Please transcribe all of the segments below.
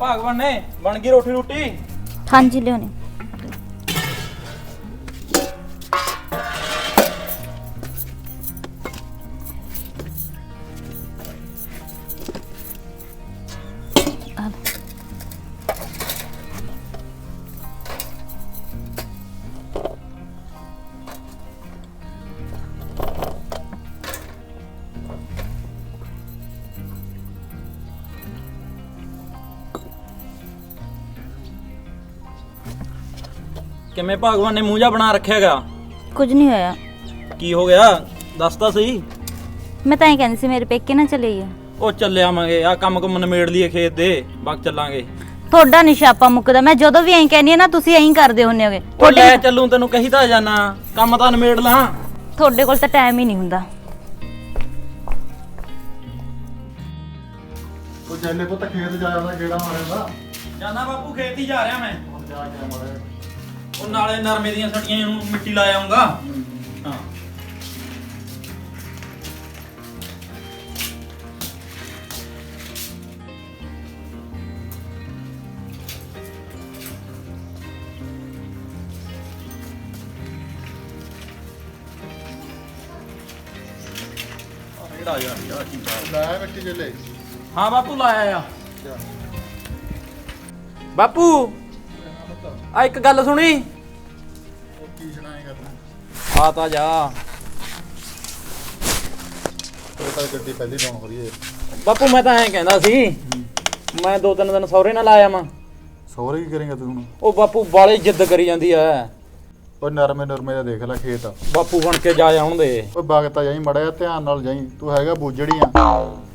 ਭਾਗਵਾਨ ਨੇ ਬਣ ਗਈ ਰੋਟੀ ਰੋਟੀ। ਹਾਂਜੀ ਲਿਓਨੇ ਕਿਵੇਂ ਭਾਗਵਾਨ ਨੇ ਮੂੰਹ ਜਾ ਬਣਾ ਰੱਖਿਆਗਾ ਕੁਝ ਨਹੀਂ ਹੋਇਆ। ਕੀ ਹੋ ਗਿਆ? ਦੱਸ ਤਾਂ ਸਹੀ। ਮੈਂ ਤਾਂ ਇਹ ਕਹਿੰਦੀ ਸੀ ਮੇਰੇ ਪੇਕੇ ਨਾ ਚਲੇ ਆ। ਉਹ ਚੱਲੇ ਆਵਾਂਗੇ ਆ ਕੰਮ ਕੁਮ ਨਿਮੇੜ ਲਈਏ ਖੇਤ ਦੇ ਬਾਗ ਚੱਲਾਂਗੇ। ਤੁਹਾਡਾ ਨਿਸ਼ਾਪਾ ਮੁੱਕਦਾ ਮੈਂ ਜਦੋਂ ਵੀ ਐਂ ਕਹਿੰਦੀ ਆ ਨਾ ਤੁਸੀਂ ਐਂ ਕਰਦੇ ਹੁੰਨੇ ਹੋਗੇ। ਉਹ ਲੈ ਚੱਲੂ ਤੈਨੂੰ ਕਹੀਦਾ ਜਾਣਾ ਕੰਮ ਤਾਂ ਨਿਮੇੜ ਲਾਂ। ਤੁਹਾਡੇ ਕੋਲ ਤਾਂ ਟਾਈਮ ਹੀ ਨਹੀਂ ਹੁੰਦਾ। ਉਹ ਜੈਲੇ ਪੁੱਤ ਖੇਤ ਜਾ ਜਾਂਦਾ ਗੇੜਾ ਮਾਰੇਗਾ ਜਾਨਾ ਬਾਪੂ ਖੇਤ ਹੀ ਜਾ ਰਿਹਾ ਮੈਂ। ਜਾ ਕੇ ਮਾਰੇ ਉਹ ਨਾਲੇ ਨਰਮੇ ਦੀਆਂ ਸੜੀਆਂ ਨੂੰ ਮਿੱਟੀ ਲਾ ਆਉਂਗਾ ਹਾਂ। ਕਿਹੜਾ ਯਾਰ ਯਾਰ ਕੀ ਬਾਤ। ਲੈ ਮਿੱਟੀ ਜੈਲੇ ਹਾਂ ਬਾਪੂ ਲਾਇਆ ਆ। ਬਾਪੂ ਆ ਇੱਕ ਗੱਲ ਸੁਣੀ। ਆ ਤਾਂ ਜਾ। ਤਾਂ ਗੱਡੀ ਪਹਿਲੀ ਡਾਉਣ ਹੋ ਰਹੀ ਹੈ। ਬਾਪੂ ਮੈਂ ਤਾਂ ਐਂ ਕਹਿੰਦਾ ਸੀ ਮੈਂ ਦੋ ਤਿੰਨ ਦਿਨ ਸਹੁਰੇ ਨਾਲ ਆਇਆ ਮਾਂ ਸਹੁਰੇ ਕੀ ਕਰੇਗਾ ਤੂੰ ਹੁਣ? ਉਹ ਬਾਪੂ ਬਾਲੇ ਜਿੱਦ ਕਰੀ ਜਾਂਦੀ ਐ। ਉਹ ਨਰਮੇ ਨਰਮੇ ਦਾ ਦੇਖ ਲੈ ਖੇਤ। ਬਾਪੂ ਬਣ ਕੇ ਜਾ ਆਉਣ ਦੇ ਬਾਗਤਾ ਜਾਈ ਮੜਿਆ ਧਿਆਨ ਨਾਲ ਜਾਈ। ਤੂੰ ਹੈਗਾ ਬੂਜੜੀਆਂ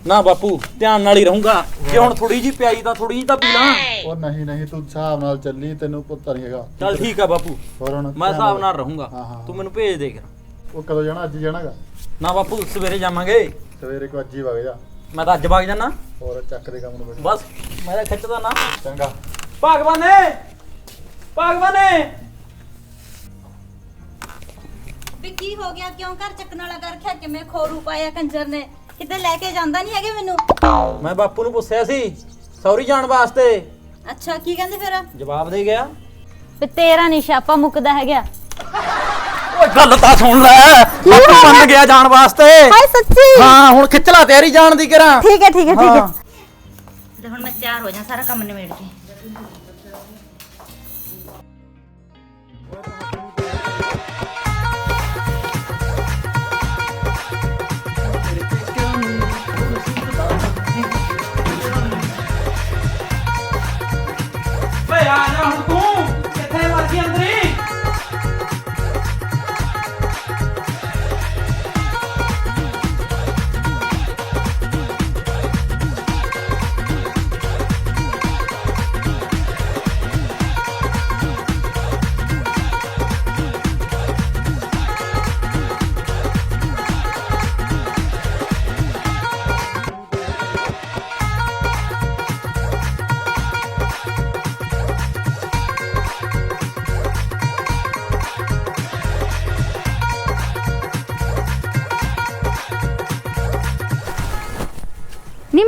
ਨਾ ਬਾਪੂ ਧਿਆਨ ਨਾਲ ਹੀ ਰਹੂੰਗਾ। ਜੇ ਹੁਣ ਥੋੜੀ ਜੀ ਪਿਆਈ ਤਾਂ ਥੋੜੀ ਜੀ ਤਾਂ ਪੀ ਲਾਂ। ਉਹ ਨਹੀਂ ਨਹੀਂ ਤੂੰ ਹਿਸਾਬ ਨਾਲ ਚੱਲੀ ਤੈਨੂੰ ਪੁੱਤ ਨਹੀਂ ਹੈਗਾ। ਚੱਲ ਠੀਕ ਆ ਬਾਪੂ। ਹੋਰ ਹੁਣ ਮੈਂ ਹਿਸਾਬ ਨਾਲ ਰਹੂੰਗਾ। ਹਾਂ, ਹਾਂ। ਤੂੰ ਮੈਨੂੰ ਭੇਜ ਦੇ ਕਰ ਉਹ ਕਦੋਂ ਜਾਣਾ? ਅੱਜ ਜਾਣਾਗਾ? ਨਾ ਬਾਪੂ ਸਵੇਰੇ ਜਾਵਾਂਗੇ। ਸਵੇਰੇ ਕੋ ਅੱਜ ਹੀ ਵਗ ਜਾ। ਮੈਂ ਤਾਂ ਅੱਜ ਵਗ ਜਾਣਾ ਹੋਰ ਚੱਕ ਦੇ ਕੰਮ ਨੂੰ ਬੈਠ। ਬਸ ਮੈਂ ਤਾਂ ਖਿੱਚਦਾ ਨਾ। ਚੰਗਾ। ਭਗਵਾਨੇ! ਭਗਵਾਨੇ! ਵੀ ਕੀ ਹੋ ਗਿਆ? ਕਿਉਂ ਘਰ ਚੱਕਣ ਵਾਲਾ ਕਰ ਰੱਖਿਆ ਕਿਵੇਂ ਖੋਰੂ ਪਾਇਆ ਕੰਜਰ ਨੇ? ਕਿਤੇ ਲੈ ਕੇ ਜਾਂਦਾ ਨਹੀਂ ਹੈਗੇ ਮੈਨੂੰ? ਮੈਂ ਬਾਪੂ ਨੂੰ ਪੁੱਛਿਆ ਸੀ ਸੌਰੀ ਜਾਣ ਵਾਸਤੇ। ਅੱਛਾ ਕੀ ਕਹਿੰਦੇ ਫਿਰ? ਜਵਾਬ ਦੇ ਗਿਆ। ਵੀ ਤੇਰਾ ਨਿਸ਼ਾਪਾ ਮੁੱਕਦਾ ਹੈਗਾ। ਓਏ ਗੱਲ ਤਾਂ ਸੁਣ ਲੈ। ਬਾਪੂ ਮੰਨ ਗਿਆ ਜਾਣ ਵਾਸਤੇ। ਹਾਏ ਸੱਚੀ। ਹਾਂ ਹੁਣ ਖਿੱਚ ਲਾ ਤੇਰੀ ਜਾਣ ਦੀ ਕਰਾਂ। ਠੀਕ ਹੈ ਠੀਕ ਹੈ ਠੀਕ ਹਾਂ। ਤੇ ਹੁਣ ਮੈਂ ਤਿਆਰ ਹੋ ਜਾ ਸਾਰਾ ਕੰਮ ਨਿਬੇੜ ਕੇ।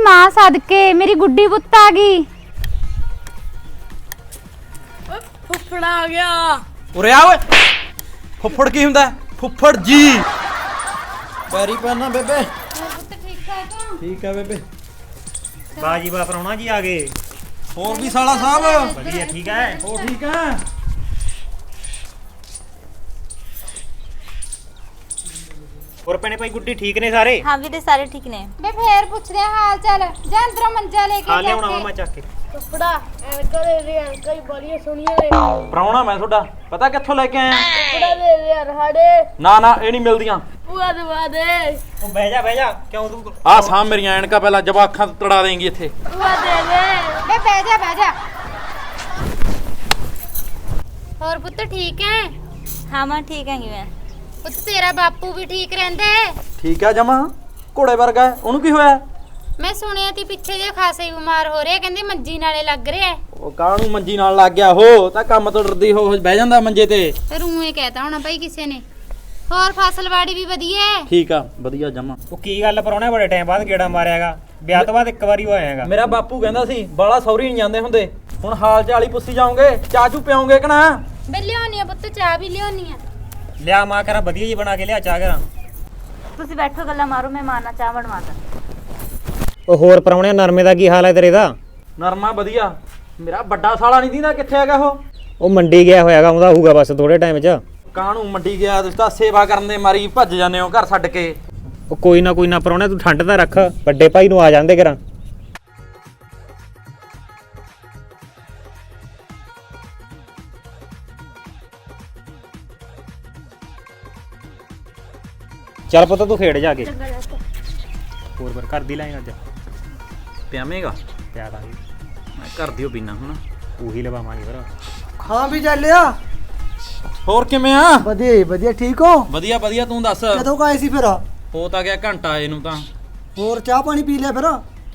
ਮਾਂ ਸਦਕੇ ਮੇਰੀ ਗੁੱਡੀ ਪੁੱਤ ਆ ਗਈ। ਫੁੱਫੜਾ ਆ ਗਿਆ। ਉਰੇ ਆ ਓਏ। ਫੁੱਫੜ ਕੀ ਹੁੰਦਾ? ਹੈ? ਫੁੱਫੜ ਜੀ। ਪੈਰੀ ਪੈਣਾ ਬੇਬੇ। ਪੁੱਤ ਠੀਕ ਹੈ? ਬੇਬੇ। ਬਾਜੀ ਬਾ ਜੀ ਆ ਗਏ। ਹੋਰ ਵੀ ਸਾਲਾ ਸਾਹਿਬ? ਵਧੀਆ ਠੀਕ ਹੈ ਹੋਰ ਠੀਕ ਹੈ ਹੋਰ ਭੈਣੇ ਭਾਈ ਗੁੱਡੀ ਠੀਕ ਨੇ ਸਾਰੇ? ਹਾਂ ਵੀਰੇ ਸਾਰੇ ਠੀਕ ਨੇ। ਬੇ ਫੇਰ ਪੁੱਛਦੇ ਆ ਹਾਲ ਚਾਲ। ਜਾਂ ਅੰਦਰੋਂ ਮੰਜਾ ਲੈ ਕੇ ਆ ਜਾ ਲਿਆਉਣਾ ਵਾ। ਮੈਂ ਚੱਕ ਕੇ। ਫੁੱਫੜਾ ਐਨਕਾਂ ਦੇ ਦੇ ਐਨਕਾਂ ਹੀ ਬੜੀਆਂ ਸੋਹਣੀਆਂ ਨੇ। ਪਰਾਉਣਾ ਮੈਂ ਤੁਹਾਡਾ। ਪਤਾ ਕਿੱਥੋਂ ਲੈ ਕੇ ਆਇਆ? ਫੁੱਫੜਾ ਦੇ ਦੇ ਯਾਰ ਸਾਡੇ ਨਾ ਨਾ ਇਹ ਨਹੀਂ ਮਿਲਦੀਆਂ। ਪੂਆ ਦਵਾ ਦੇ ਉਹ ਬਹਿ ਜਾ ਬਹਿ ਜਾ। ਕਿਉਂ ਤੂੰ? ਆ ਸਾਹ ਮੇਰੀਆਂ ਐਨਕਾਂ ਪਹਿਲਾਂ ਜਵਾਖਾਂ ਤੋਂ ਤੜਾ ਦੇਂਗੀ ਇੱਥੇ। ਪੂਆ ਦੇ ਦੇ। ਬੇ ਬਹਿ ਜਾ ਬਹਿ ਜਾ। ਹੋਰ ਪੁੱਤ ਠੀਕ ਹੈ ਹਾਂ ਮੈਂ ਠੀਕ ਹੈਗੀ ਮੈਂ। ਪੁੱਤ ਤੇਰਾ ਬਾਪੂ ਵੀ ਠੀਕ ਰਹਿੰਦਾ ਹੈ। ਠੀਕ ਹੈ ਜਮਾ। ਘੋੜੇ ਵਰਗਾ ਹੈ। ਉਹਨੂੰ ਕੀ ਹੋਇਆ? ਮੈਂ ਸੁਣਿਆ ਤੀ ਪਿੱਛੇ ਜੇ ਖਾਸਾ ਬਿਮਾਰ ਹੋ ਰਿਹਾ ਕਹਿੰਦੇ ਮੰਜੀ ਨਾਲੇ ਲੱਗ ਰਿਹਾ ਹੈ। ਉਹ ਕਾਹਨੂੰ ਮੰਜੀ ਨਾਲ ਲੱਗ ਗਿਆ? ਹੋ ਤਾਂ ਕੰਮ ਤੋਂ ਡਰਦੀ ਹੋ ਬਹਿ ਜਾਂਦਾ ਮੰਜੇ ਤੇ। ਫਿਰ ਉਵੇਂ ਕਹਿਤਾ ਹੋਣਾ ਭਾਈ ਕਿਸੇ ਨੇ। ਹੋਰ ਫਸਲਵਾੜੀ ਵੀ ਵਧੀਆ ਹੈ। ਠੀਕ ਆ ਵਧੀਆ ਜਮਾ। ਉਹ ਕੀ ਗੱਲ ਪਰਾਉਣਾ ਬੜੇ ਟਾਈਮ ਬਾਅਦ ਗੇੜਾ ਮਾਰਿਆਗਾ? ਵਿਆਹ ਤੋਂ ਬਾਅਦ ਇੱਕ ਵਾਰੀ ਉਹ ਆਇਆਗਾ। ਮੇਰਾ ਬਾਪੂ ਕਹਿੰਦਾ ਸੀ ਬਾਲਾ ਸੌਰੀ ਨਹੀਂ ਜਾਂਦੇ ਹੁੰਦੇ। ਹੁਣ ਹਾਲ ਚਾਲ ਹੀ ਪੁੱਛੀ ਜਾਓਗੇ ਚਾਚੂ ਪਿਆਉਂਗੇ ਕਿ ਨਾ? ਬੇ ਲਿਆਉਣੀ ਆ ਪੁੱਤ ਚਾਹ ਵੀ ਲਿਆਉਣੀ ਆ। ਲਿਆ ਮਾਂ ਕਰਾਂ ਵਧੀਆ ਜੀ ਬਣਾ ਕੇ ਲਿਆ ਚਾਹ ਕਰਾਂ ਤੁਸੀਂ ਬੈਠੋ ਗੱਲਾਂ ਮਾਰੋ ਮੈਂ ਮਾਨਾ ਚਾਹ ਬਣਵਾਦਾ ਉਹ ਹੋਰ ਪਰੌਣਿਆ ਨਰਮੇ ਦਾ ਕੀ ਹਾਲ ਹੈ ਤੇਰੇ ਦਾ? ਨਰਮਾ ਵਧੀਆ। ਮੇਰਾ ਵੱਡਾ ਸਾਲਾ ਨਹੀਂ ਦੀਦਾ ਕਿੱਥੇ ਹੈਗਾ ਉਹ? ਉਹ ਮੰਡੀ ਗਿਆ ਹੋਇਆਗਾ ਆਉਂਦਾ ਹੋਊਗਾ ਬਸ ਥੋੜੇ ਟਾਈਮ 'ਚ। ਕਾਹਨੂੰ ਮੰਡੀ ਗਿਆ ਤੁਸੀਂ ਤਾਂ ਸੇਵਾ ਕਰਨ ਦੇ ਮਾਰੀ ਭੱਜ ਜਾਂਦੇ ਹੋ ਘਰ ਛੱਡ ਕੇ। ਉਹ ਕੋਈ ਨਾ ਕੋਈ ਨਾ ਪਰੌਣਿਆ ਤੂੰ ਠੰਡ ਤਾਂ ਰੱਖ ਵੱਡੇ ਭਾਈ ਨੂੰ ਆ ਜਾਂਦੇ ਕਰਾਂ ਚੱਲ ਪੁੱਤ ਤੂੰ ਖੇਡ ਜਾ ਕੇ। ਹੋਰ ਬਰ ਕਰ ਦੀ ਲਾਈਨ ਅੱਜ। ਪਿਆਵੇਂਗਾ? ਪਿਆ ਦਾਂਗੇ ਮੈਂ ਘਰ ਦਿਓ ਪੀਣਾ ਹੁਣ। ਉਹੀ ਲਵਾਵਾਂਗੇ ਫਿਰ। ਹਾਂ ਵੀ ਚੱਲਿਆ। ਹੋਰ ਕਿਵੇਂ ਆ? ਵਧੀਆ ਜੀ, ਵਧੀਆ। ਠੀਕ ਹੋ? ਵਧੀਆ ਵਧੀਆ। ਤੂੰ ਦੱਸ। ਕਦੋਂ ਕਾਏ ਸੀ ਫਿਰ? ਹੋ ਤਾਂ ਗਿਆ ਘੰਟਾ ਇਹਨੂੰ ਤਾਂ। ਹੋਰ ਚਾਹ ਪਾਣੀ ਪੀ ਲਿਆ ਫਿਰ?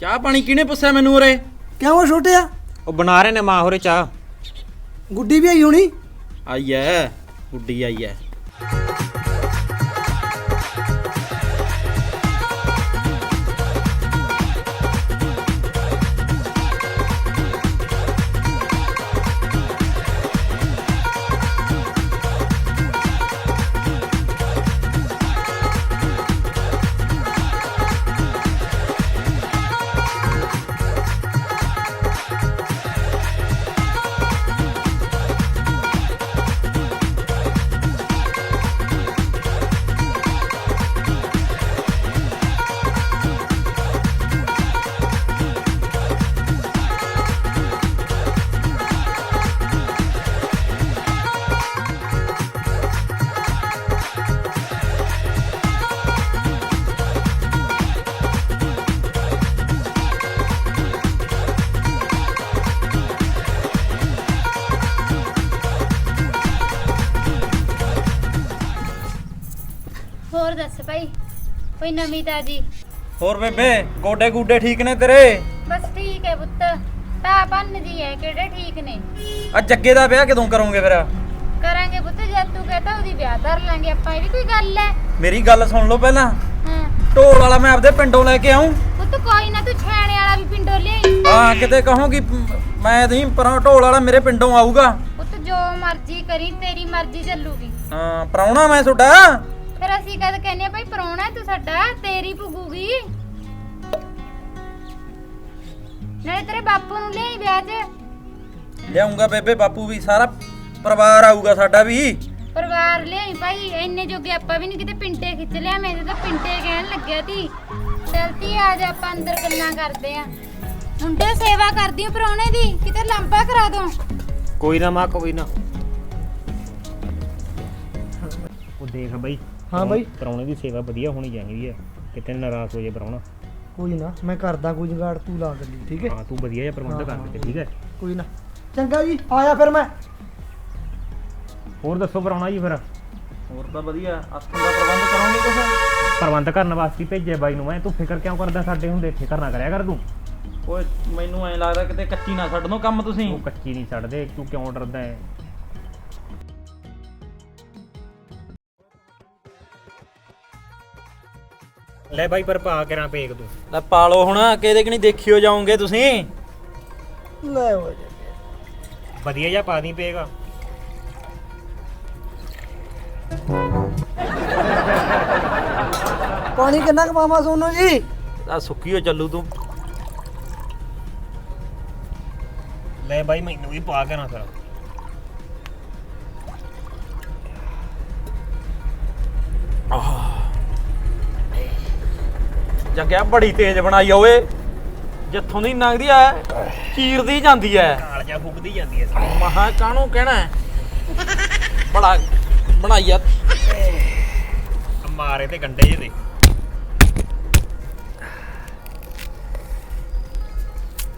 ਚਾਹ ਪਾਣੀ ਕਿਹਨੇ ਪੁੱਛਿਆ ਮੈਨੂੰ ਉਰੇ? ਕਿਉਂ ਛੋਟਿਆ? ਉਹ ਬਣਾ ਰਹੇ ਨੇ ਮਾਂ ਹੋਰੇ ਚਾਹ। ਗੁੱਡੀ ਵੀ ਆਈ ਹੋਣੀ? ਆਈ ਐ। ਗੁੱਡੀ ਆਈ ਐ। ਕੋਈ ਨਵੀਂ ਤਾਜੀ। ਹੋਰ ਬੇਬੇ ਗੋਡੇ ਗੂਡੇ ਠੀਕ ਨੇ ਤੇਰੇ? ਬਸ ਠੀਕ ਹੈ ਪੁੱਤ। ਤਾਂ ਬੰਨ ਜੀ ਹੈ ਕਿਹੜੇ ਠੀਕ ਨੇ? ਆ ਜੱਗੇ ਦਾ ਵਿਆਹ ਕਦੋਂ ਕਰੋਗੇ ਫਿਰ? ਕਰਾਂਗੇ ਪੁੱਤ ਜਦ ਤੂੰ ਕਹਤਾ ਉਹਦੀ ਵਿਆਹ ਧਰ ਲਾਂਗੇ ਆਪਾਂ ਇਹ ਵੀ ਕੋਈ ਗੱਲ ਹੈ? ਮੇਰੀ ਗੱਲ ਸੁਣ ਲਓ ਪਹਿਲਾਂ। ਹਾਂ। ਢੋਲ ਵਾਲਾ ਮੈਂ ਆਪਦੇ ਪਿੰਡੋਂ ਲੈ ਕੇ ਆਉਂ ਪੁੱਤ ਕੋਈ ਨਾ ਤੂੰ ਛਾਣੇ ਵਾਲਾ ਵੀ ਪਿੰਡੋਂ ਲਿਆਈ। ਹਾਂ ਕਿਤੇ ਕਹੋ ਕਿ ਮੈਂ ਨਹੀਂ ਪਰਾਂ ਢੋਲ ਵਾਲਾ ਮੇਰੇ ਪਿੰਡੋਂ ਆਊਗਾ। ਪੁੱਤ ਜੋ ਮਰਜ਼ੀ ਕਰੀ ਤੇਰੀ ਮਰਜ਼ੀ ਚੱਲੂਗੀ। ਹਾਂ ਪਰਾਉਣਾ ਮੈਂ ਤੁਹਾਡਾ। ਫਿਰ ਅਸੀਂ ਕਦ ਕਹਿੰਦੇ ਆ ਭਾਈ ਪਰੋਣਾ ਤੂੰ ਸਾਡਾ ਤੇਰੀ ਪੁੱਗੂਗੀ। ਨਾਲੇ ਤੇਰੇ ਬਾਪੂ ਨੂੰ ਲਿਆਈ ਵਿਆਹ 'ਚ। ਲਿਆਉਂਗਾ ਬੇਬੇ ਬਾਪੂ ਵੀ ਸਾਰਾ ਪਰਿਵਾਰ ਆਊਗਾ ਸਾਡਾ ਵੀ। ਪਰਿਵਾਰ ਲਿਆਈ ਭਾਈ ਇੰਨੇ ਜੋਗੇ ਆਪਾਂ ਵੀ ਨਹੀਂ ਕਿਤੇ ਪਿੰਟੇ ਖਿੱਚ ਲਿਆ ਮੇਰੇ ਤਾਂ ਪਿੰਟੇ ਕਹਿਣ ਲੱਗਿਆ ਤੀ। ਚਲਤੀ ਆ ਜਾ ਆਪਾਂ ਅੰਦਰ ਗੱਲਾਂ ਕਰਦੇ ਆ। ਮੁੰਡੇ ਸੇਵਾ ਕਰਦੀ ਆ ਪਰੋਣੇ ਦੀ ਕਿਤੇ ਲੰਬਾ ਕਰਾ ਦੋ। ਕੋਈ ਨਾ ਮਾਂ ਕੋਈ ਨਾ। ਉਹ ਦੇਖ ਬਈ ਹਾਂ ਬਈ। ਪਰੌਣੇ ਦੀ ਸੇਵਾ ਵਧੀਆ ਹੋਣੀ ਚਾਹੀਦੀ ਹੈ। ਕਿਤੇ ਨਾਰਾਜ਼ ਹੋ ਜੇ ਪਰੌਣਾ। ਕੋਈ ਨਾ ਮੈਂ ਕਰਦਾ ਕੋਈ ਜੁਗਾੜ ਤੂੰ ਲਾ ਗੱਲੀ ਠੀਕ ਹੈ? ਹਾਂ ਤੂੰ ਵਧੀਆ ਜਿਹਾ ਪ੍ਰਬੰਧ ਕਰ ਦੇ ਠੀਕ ਹੈ? ਕੋਈ ਨਾ। ਚੰਗਾ ਜੀ ਆਇਆ ਫਿਰ ਮੈਂ। ਹੋਰ ਦੱਸੋ ਪਰੌਣਾ ਜੀ ਫਿਰ? ਹੋਰ ਤਾਂ ਵਧੀਆ। ਅਸਥਾਨ ਦਾ ਪ੍ਰਬੰਧ ਕਰੋਗੇ ਕੁਛ? ਪ੍ਰਬੰਧ ਕਰਨ ਵਾਸਤੇ ਭੇਜਿਆ ਬਾਈ ਨੂੰ ਮੈਂ। ਤੂੰ ਫਿਕਰ ਕਿਉਂ ਕਰਦਾ ਸਾਡੇ ਹੁੰਦੇ? ਫਿਕਰ ਨਾ ਕਰਿਆ ਕਰ ਤੂੰ। ਓਏ ਮੈਨੂੰ ਐਂ ਲੱਗਦਾ ਕਿਤੇ ਕੱਚੀ ਨਾ ਛੱਡ ਦੋ ਕੰਮ ਤੁਸੀਂ। ਤੂੰ ਕੱਚੀ ਨਹੀਂ ਛੱਡਦੇ। ਤੂੰ ਕਿਉਂ ਡਰਦਾ ਹੈ? ਲੈ ਬਾਈ ਪਰ ਪਾ ਕੇ ਰਾਂ ਪੇਕ ਤੂੰ। ਲੈ ਪਾਲੋ ਹੁਣ ਕਿਹਦੇ ਕਿ ਨਹੀਂ ਦੇਖਿਓ ਜਾਓਗੇ ਤੁਸੀਂ? ਲੈ ਹੋ ਜਾ ਵਧੀਆ ਜਿਹਾ ਪਾ ਦੀ ਪੇਗਾ ਪਾਣੀ ਕਿੰਨਾ ਕਮਾਵਾ ਸੋਨੋ ਜੀ? ਆ ਸੁੱਕੀਓ ਚੱਲੂ ਤੂੰ। ਲੈ ਬਾਈ ਮੈਨੂੰ ਵੀ ਪਾ ਕੇ ਨਾ ਫਿਰ ਜੱਗਿਆ ਬੜੀ ਤੇਜ਼ ਬਣਾਈ ਆ ਓਏ। ਜਿੱਥੋਂ ਦੀ ਲੰਘਦੀ ਐ ਚੀਰਦੀ ਜਾਂਦੀ ਐ ਨਾਲ ਜਾ ਫੁੱਕਦੀ ਜਾਂਦੀ ਐ ਮਹਾ ਕਾਹਨੂੰ ਕਹਿਣਾ ਹੈ? ਬੜਾ ਬਣਾਈ ਆ। ਮਾਰੇ ਤੇ ਗੰਡੇ ਜੇ ਦੇ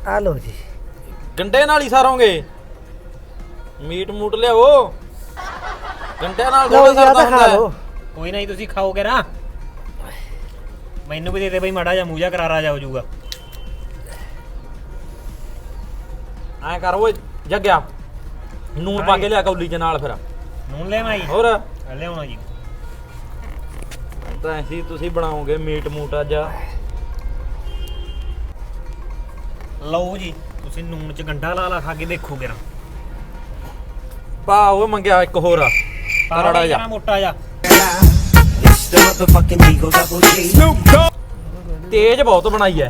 ਆ ਲੋ ਜੀ। ਗੰਡੇ ਨਾਲ ਹੀ ਸਾਰੋਗੇ। ਮੀਟ ਮੂਟ ਲਿਆਓ। ਗੰਡਿਆਂ ਨਾਲ ਲਓ ਥੋੜਾ ਜੀ ਸਰਦਾ ਤਾਂ ਖਾ ਹੁੰਦਾ ਲੋ ਕੋਈ ਨਹੀਂ ਤੁਸੀਂ ਖਾਓਗੇ ਨਾ। ਮੈਨੂੰ ਵੀ ਦੇ ਦੇ ਬਈ ਮਾੜਾ ਜਿਹਾ ਮੂੰਹ ਜਿਹਾ ਕਰਾਰਾ ਜਾ ਹੋ ਜਾਊਗਾ। ਐ ਕਰ ਓਏ ਜੱਗਿਆ। ਨੂਨ ਪਾ ਕੇ ਲਿਆ ਕੌਲੀ ਚ ਨਾਲ ਫਿਰ। ਨੂਨ ਲੈ ਮਾਈ ਹੋਰ? ਲਿਆਉਣਾ ਜੀ। ਤਾਂ ਐਸੀ ਤੁਸੀਂ ਬਣਾਓਗੇ ਮੀਟ ਮੂਟ ਅੱਜ। ਲਓ ਜੀ ਤੁਸੀਂ ਨੂਨ ਚ ਗੰਡਾ ਲਾ ਲਾ ਖਾ ਕੇ ਦੇਖੋ ਕਿਰਾ। ਪਾ ਉਹ ਮੰਗਿਆ ਇੱਕ ਹੋਰ। ਆ ਕਰੜਾ ਜਾ। ਮੋਟਾ ਜਾ ਤੇਜ਼ ਬਹੁਤ ਬਣਾਈ ਐ।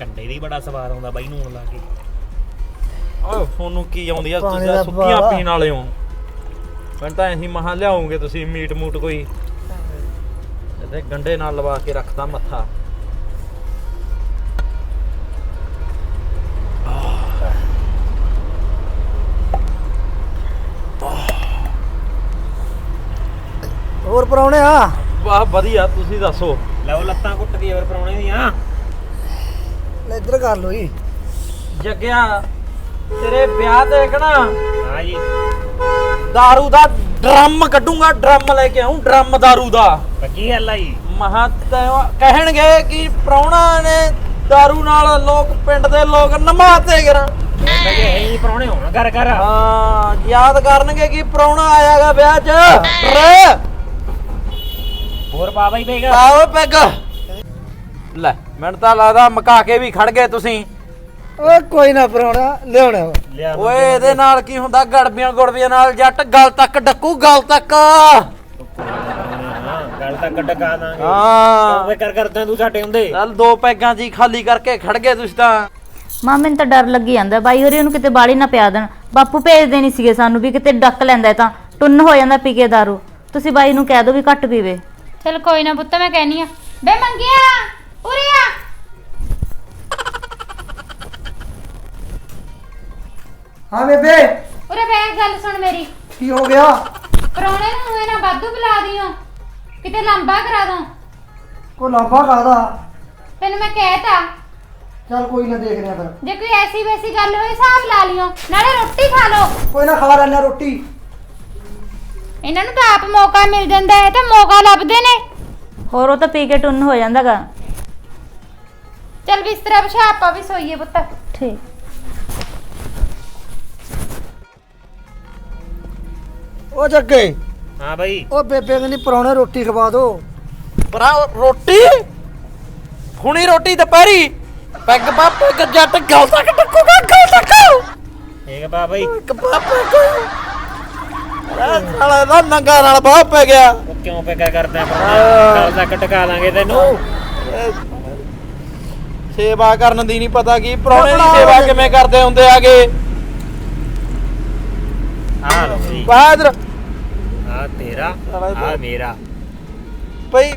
ਗੰਡੇ ਦੀ ਬੜਾ ਸਵਾਦ ਆਉਂਦਾ ਬਾਈ ਨੂਨ ਲਾ ਕੇ। ਓਏ ਤੁਹਾਨੂੰ ਕੀ ਆਉਂਦੀ ਆ ਤੁਸੀਂ ਤਾਂ ਸੁੱਕੀਆਂ। ਪੀਣ ਵਾਲੇ ਹੋ। ਮੈਂ ਤਾਂ ਐਸੀ ਮਹਾ ਲਿਆਉਂਗੇ ਤੁਸੀਂ ਮੀਟ ਮੂਟ ਕੋਈ। ਤੇ ਗੰਡੇ ਨਾਲ ਲਵਾ ਕੇ ਰੱਖਤਾ ਮੱਥਾ। ਹੋਰ ਪਰੌਣੇ ਆ? ਵਾਹ ਵਧੀਆ ਤੁਸੀਂ ਦੱਸੋ ਲਓ ਲੱਤਾਂ ਘੁੱਟ ਕੇ ਫਿਰ ਪਰੌਣੇ ਦੀਆਂ ਲੈ ਇੱਧਰ ਕਰ ਲੋ ਜੀ ਜੱਗਿਆ ਤੇਰੇ ਵਿਆਹ ਤੇ ਕਹਣਾ ਹਾਂ ਜੀ दारू ਦਾ ਡਰਮ ਕੱਢੂੰਗਾ ਡਰਮ ਲੈ ਕੇ ਆਉਂ ਡਰਮ दारू ਦਾ ਪੱਕੀ ਗੱਲ ਆ ਜੀ ਮਹਾ ਤੈਨੂੰ ਕਹਿਣਗੇ ਕਿ ਪ੍ਰਾਹੁਣਾ ਨੇ दारू ਨਾਲ ਲੋਕ ਪਿੰਡ ਦੇ ਲੋਕ ਨਮਾਤੇ ਕਰਾਂ ਮੈਂ ਕਿਹਾ ਇਹ ਪਰੌਣੇ ਹੋਣ ਘਰ ਘਰ ਹਾਂ ਯਾਦ ਕਰਨਗੇ ਕਿ ਪ੍ਰਾਹੁਣਾ ਆਇਆਗਾ ਵਿਆਹ 'ਚ ਰੇ ਹੋਰ ਬਾਬਾ ਹੀ ਪਏਗਾ ਆਓ ਪੈਗ। ਲੈ ਮੈਨੂੰ ਤਾਂ ਲੱਗਦਾ ਮਕਾ ਕੇ ਵੀ ਖੜ ਗਏ ਤੁਸੀਂ। ਓਏ ਕੋਈ ਨਾ ਪਰੌਣਾ ਲਿਆਉਣਾ ਵਾ। ਓਏ ਇਹਦੇ ਨਾਲ ਕੀ ਹੁੰਦਾ? ਗੜਬੀਆਂ ਗੁੜਬੀਆਂ ਨਾਲ ਜੱਟ ਗਲ ਤੱਕ ਡੱਕੂ ਗਲ ਤੱਕ। ਗੱਲ ਤਾਂ ਕੱਢ ਕਾ ਦਾਂਗੇ। ਹਾਂ। ਓਏ ਕਰ ਕਰਦਾ ਤੂੰ ਸਾਡੇ ਹੁੰਦੇ। ਚੱਲ ਦੋ ਪੈਗਾਂ ਜੀ ਖਾਲੀ ਕਰਕੇ ਖੜ ਗਏ ਤੁਸੀਂ ਤਾਂ। ਮਾਂ ਮੈਨੂੰ ਤਾਂ ਡਰ ਲੱਗੀ ਜਾਂਦਾ। ਬਾਈ ਹੋਰੀ ਉਹਨੂੰ ਕਿਤੇ ਬਾੜੀ ਨਾ ਪਿਆ ਦੇਣ। ਬਾਪੂ ਭੇਜਦੇ ਨਹੀਂ ਸੀਗੇ ਸਾਨੂੰ ਵੀ ਕਿਤੇ ਡੱਕ ਲੈਂਦਾ ਇਹ ਤਾਂ। ਟੁੰਨ ਹੋ ਜਾਂਦਾ ਪੀ ਕੇ ਦਾਰੂ। ਤੁਸੀਂ ਬਾਈ ਨੂੰ ਕਹਿ ਦਿਓ ਵੀ ਘੱਟ ਪੀਵੇ। ਚਲ ਕੋਈ ਨਾ ਪੁੱਤ ਮੈਂ ਕਹਿਨੀ ਆ। ਬੇ ਮੰਗਿਆ ਉਰੇ ਆ। ਹਾਂ ਬੇਬੇ। ਉਰੇ ਬੈ ਗੱਲ ਸੁਣ ਮੇਰੀ। ਕੀ ਹੋ ਗਿਆ? ਪਰੌਣੇ ਨੂੰ ਇਹ ਨਾ ਵਾਧੂ ਬੁਲਾ ਦਿਓ। ਕਿਤੇ ਲੰਬਾ ਕਰਾ ਦੋ। ਕੋ ਲਾਂਬਾ ਕਾਦਾ ਤੈਨੂੰ ਮੈਂ ਕਹਿਤਾ। ਚੱਲ ਕੋਈ ਨਾ ਦੇਖਦੇ ਆ ਫਿਰ। ਜੇ ਕੋਈ ਐਸੀ ਵੈਸੀ ਗੱਲ ਹੋਈ ਹਿਸਾਬ ਲਾ ਲਿਓ। ਨਾਲੇ ਰੋਟੀ ਖਾ ਲਓ। ਕੋਈ ਨਾ ਖਾ ਲੈਣਾ ਰੋਟੀ। ਇਹਨਾਂ ਨੂੰ ਤਾਂ ਆਪ ਮੌਕਾ ਮਿਲ ਜਾਂਦਾ ਹੈ ਤਾਂ ਮੌਕਾ ਲੱਭਦੇ ਨੇ। ਹੋਰ ਉਹ ਤਾਂ ਪੀ ਕੇ ਟੁੰਨ ਹੋ ਜਾਂਦਾਗਾ। ਚਲ ਬਿਸਤਰਾ ਵਿਛਾ ਆਪਾਂ ਵੀ ਸੋਈਏ ਪੁੱਤ। ਠੀਕ। ਉਹ ਜੱਗੇ ਹਾਂ ਬਾਈ। ਉਹ ਬੇਬੇ ਕਹਿੰਦੀ ਪਰੌਣੇ ਰੋਟੀ ਖਵਾ ਦੋ। ਭਰਾ ਰੋਟੀ? ਹੁਣੀ ਰੋਟੀ ਦੁਪਹਿਰੀ? ਪੈਗ ਪਾ ਪੈਗ ਜੱਟ ਗਲ ਤੱਕ ਡੱਕੂਗਾ ਗਲ ਤੱਕ। ਠੀਕ ਆ ਬਾਬਾ ਜੀ ਇੱਕ ਪਾਪੇ ਕੋ ਇਹ ਸਾਲਾ ਦਾ ਨੰਗਾ ਨਾਲ ਬਾਹ ਪੈ ਗਿਆ। ਉਹ ਕਿਉਂ ਪੇਕਾ ਕਰਦਾ ਟਕਾ ਲਾਂਗੇ ਤੈਨੂੰ। ਸੇਵਾ ਕਰਨ ਦੀ ਨਹੀਂ ਪਤਾ ਕੀ ਪ੍ਰਾਹੁਣੇ ਦੀ ਸੇਵਾ ਕਿਵੇਂ ਕਰਦੇ ਹੁੰਦੇ ਆਗੇ? ਹਾਂ ਲਓ ਜੀ। ਬਾਦਰ ਆ ਤੇਰਾ ਆ ਮੇਰਾ। ਭਈ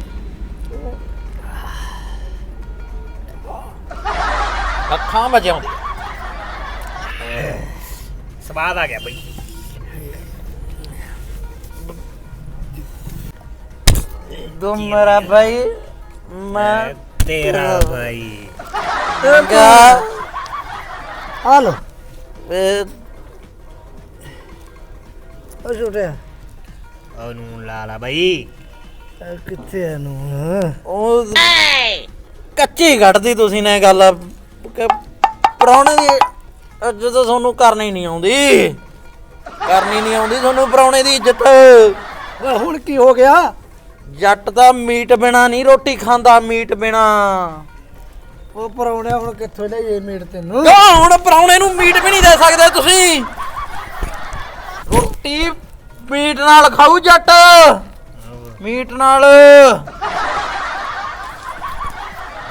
ਅੱਖਾਂ ਵਜਾਉਂਦੀ ਸਵਾਦ ਆ ਗਿਆ ਬਾਈ। ਤੂੰ ਮੇਰਾ ਭਾਈ ਮੈਂ ਤੇਰਾ ਬਾਈ ਚੰਗਾ ਆ ਲੋ ਇਹ ਉਹ ਛੋਟਿਆ ਉਹ ਨੂਨ ਲਾ ਲਾ ਇਹ ਕਿੱਥੇ ਆ ਨੂੰ ਉਹ ਕੱਚੀ ਘੜਦੀ ਤੁਸੀਂ ਨੇ ਗੱਲ। ਕਿ ਪ੍ਰਾਹੁਣੇ ਦੀ ਜਦੋਂ ਤੁਹਾਨੂੰ ਕਰਨੀ ਨਹੀਂ ਆਉਂਦੀ। ਕਰਨੀ ਨਹੀਂ ਆਉਂਦੀ ਤੁਹਾਨੂੰ ਪ੍ਰਾਹੁਣੇ ਦੀ ਇੱਜ਼ਤ। ਹੁਣ ਕੀ ਹੋ ਗਿਆ? ਜੱਟ ਦਾ ਮੀਟ ਬਿਨਾ ਨਹੀਂ ਰੋਟੀ ਖਾਂਦਾ ਮੀਟ ਬਿਨਾ। ਉਹ ਪਰੌਣੇ ਹੁਣ ਕਿੱਥੋਂ ਲਿਆਈਏ ਮੀਟ ਤੈਨੂੰ? ਕਿਉਂ ਹੁਣ ਪ੍ਰਾਹੁਣੇ ਨੂੰ ਮੀਟ ਵੀ ਨਹੀਂ ਦੇ ਸਕਦੇ ਤੁਸੀਂ? ਰੋਟੀ ਮੀਟ ਨਾਲ ਖਾਊ ਜੱਟ। ਮੀਟ ਨਾਲ।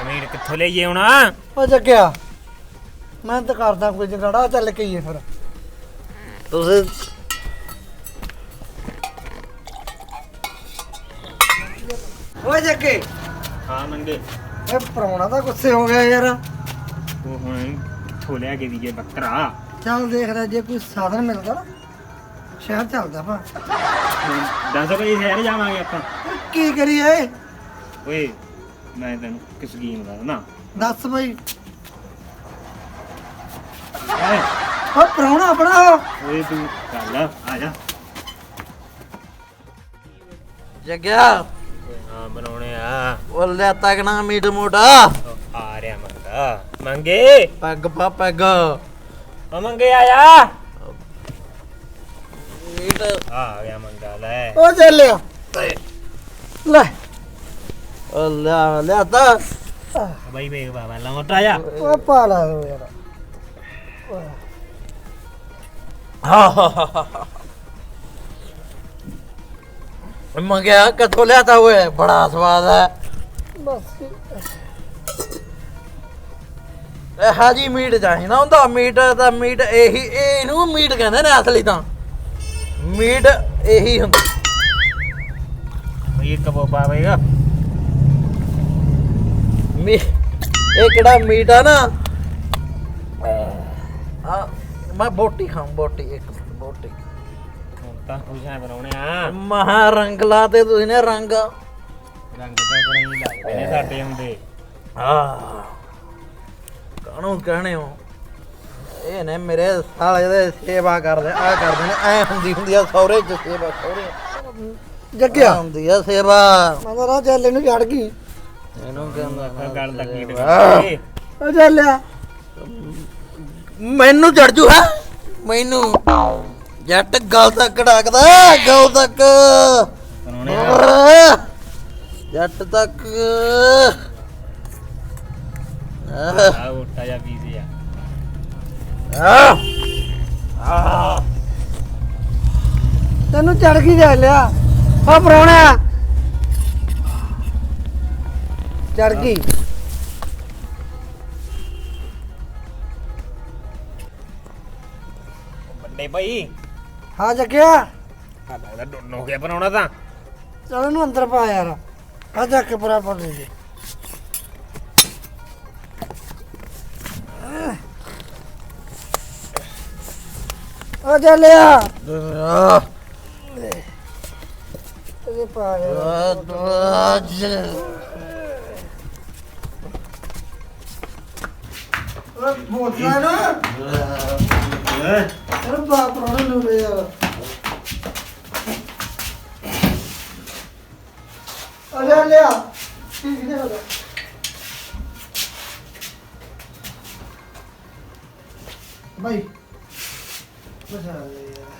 ਅਮੀਰ ਕਿੱਥੋਂ ਲਈਏ ਹੁਣ? ਉਹ ਜੱਗਿਆ ਮੈਂ ਤਾਂ ਕਰਦਾ ਕੋਈ ਜਗੜਾ ਚੱਲ ਕੇ ਫਿਰ। ਤੁਸੀਂ ਓਏ ਜੱਗੇ। ਹਾਂ ਮੰਗੇ। ਇਹ ਪਰੌਣਾ ਤਾਂ ਗੁੱਸੇ ਹੋ ਗਿਆ ਯਾਰ। ਉਹ ਹੁਣ ਕਿੱਥੋਂ ਲਿਆ ਕੇ ਦੀਏ ਬੱਕਰਾ। ਚੱਲ ਦੇਖਦਾ ਜੇ ਕੋਈ ਸਾਧਨ ਮਿਲਦਾ ਨਾ ਸ਼ਹਿਰ ਚੱਲਦਾ ਪਾ 10 ਵਜੇ ਸ਼ਹਿਰ ਜਾਵਾਂਗੇ ਆਪਾਂ। ਕੀ ਕਰੀਏ ਓਏ? ਮੈਂ ਤੈਨੂੰ ਕਿਸ ਸਕੀਮ ਦਾ ਨਾ ਦੱਸ ਬਈ। ਹੈਂ? ਓ ਪਰੌਣਾ ਆਪਣਾ ਓਏ ਤੂੰ ਚੱਲ ਆ ਜਾ। ਜਗਿਆ। ਓਏ ਬਣਾਉਣੇ ਆ ਉਹ ਲੈ ਤੱਕ ਨਾ ਮੀਟ ਮੋਟਾ ਉਹ ਆ ਰਿਹਾ ਮੰਗਾ ਮੰਗੇ ਪੈਗ ਪਾ ਪੈਗ ਉਹ ਮੰਗੇ ਆ ਜਾ ਮੀਟ ਆ ਗਿਆ ਮੰਗਾ ਲੈ ਓ ਚੱਲਿਆ ਲੈ ਉਹ ਲਿਆ ਲਿਆ ਤਾ ਬਾਈ ਵੇਖ ਬਾਬਾ ਲਾ ਮੋਟਾ ਜਾ ਓ ਪਾ ਲਾ ਮੰਗਿਆ ਕਿੱਥੋਂ ਲਿਆਤਾ ਓਏ? ਬੜਾ ਸਵਾਦ ਹੈ। ਬਸ ਇਹ ਹਾਜੀ ਮੀਟ ਚਾਹੀਦਾ ਹੁੰਦਾ ਮੀਟ ਦਾ ਮੀਟ ਇਹੀ ਇਹ ਇਹਨੂੰ ਮੀਟ ਕਹਿੰਦੇ ਨੇ ਅਸਲੀ ਤਾਂ। ਮੀਟ ਇਹੀ ਹੁੰਦਾ। ਇਹ ਕਬੋ ਪਾਵੇਗਾ? ਮੀ ਇਹ ਕਿਹੜਾ ਮੀਟ ਆ ਨਾ? ਆ ਮੈਂ ਬੋਟੀ ਖਾਂ ਬੋਟੀ ਇੱਕ ਮਿੰਟ ਬੋਟੀ। ਤਾਂ ਖੁਸ਼ਾਂ ਬਣਾਉਣੇ ਆ। ਮਹਾ ਰੰਗ ਲਾ ਤੇ ਤੁਸੀਂ ਨੇ ਰੰਗ। ਰੰਗ ਤਾਂ ਬਣੇ ਹੀ ਲੱਗਦੇ ਨੇ ਸਾਡੇ ਹੁੰਦੇ। ਆ ਕਾਹਨੂੰ ਕਹਣੇ ਹੋ? ਇਹ ਨੇ ਮੇਰੇ ਸਾਲੇ ਦੇ ਸੇਵਾ ਕਰਦੇ ਆ ਕਰਦੇ ਨੇ ਐ ਹੁੰਦੀ ਹੁੰਦੀ ਆ ਸੌਰੇ ਚ ਸੇਵਾ ਸੌਰੇ ਜੱਗਿਆ। ਹੁੰਦੀ ਆ ਸੇਵਾ। ਮੈਂ ਤਾਂ ਜੈਲੇ ਨੂੰ ਛੱਡ ਗਈ। ਇਹਨੂੰ ਕਹਿੰਦਾ ਤਾਂ ਗੱਲ ਦਾ ਕੀ। ਡਿੱਗੇ ਉਹ ਜੈਲਿਆ। ਮੈਨੂੰ ਚੜ ਜੂ ਹੈ? ਮੈਨੂੰ। ਜੱਟ ਗਲ ਤੱਕ ਡਾਕਦਾ ਗਲ ਤੱਕ। ਜੱਟ ਤੱਕ। ਆ ਉੱਟਾ ਜਾ ਆ। ਤੈਨੂੰ ਚੜ ਗਈ ਜੈਲਿਆ ਆ ਪਰੋਣਾ। ਚੜ ਗਈ ਵੱਡੇ ਭਾਈ। ਹਾਂ ਜੱਗਿਆ ਆ ਲੱਗਦਾ ਡੁੱਨ ਹੋ ਗਿਆ ਬਣਾਉਣਾ ਤਾਂ। ਚਲ ਇਹਨੂੰ ਅੰਦਰ ਪਾ ਯਾਰ। ਆ ਜਾ ਕੇ ਪਰਾ ਪਾ ਦੇ ਜੀ। ਆ ਜੈਲਿਆ ਆਹ। ਇਹ ਪਾ ਯਾਰ। ਅੱਜ। ਓਏ ਮੋਟਾ ਨਾ ਅਰੇ ਬਾਪ ਰੋਣ ਨੂੰ ਰੇ ਯਾਰ ਆ ਜਾ ਲਿਆ ਠੀਕ ਹੈ ਉਹਦਾ ਭਾਈ ਬਸ ਆ ਲੈ ਯਾਰ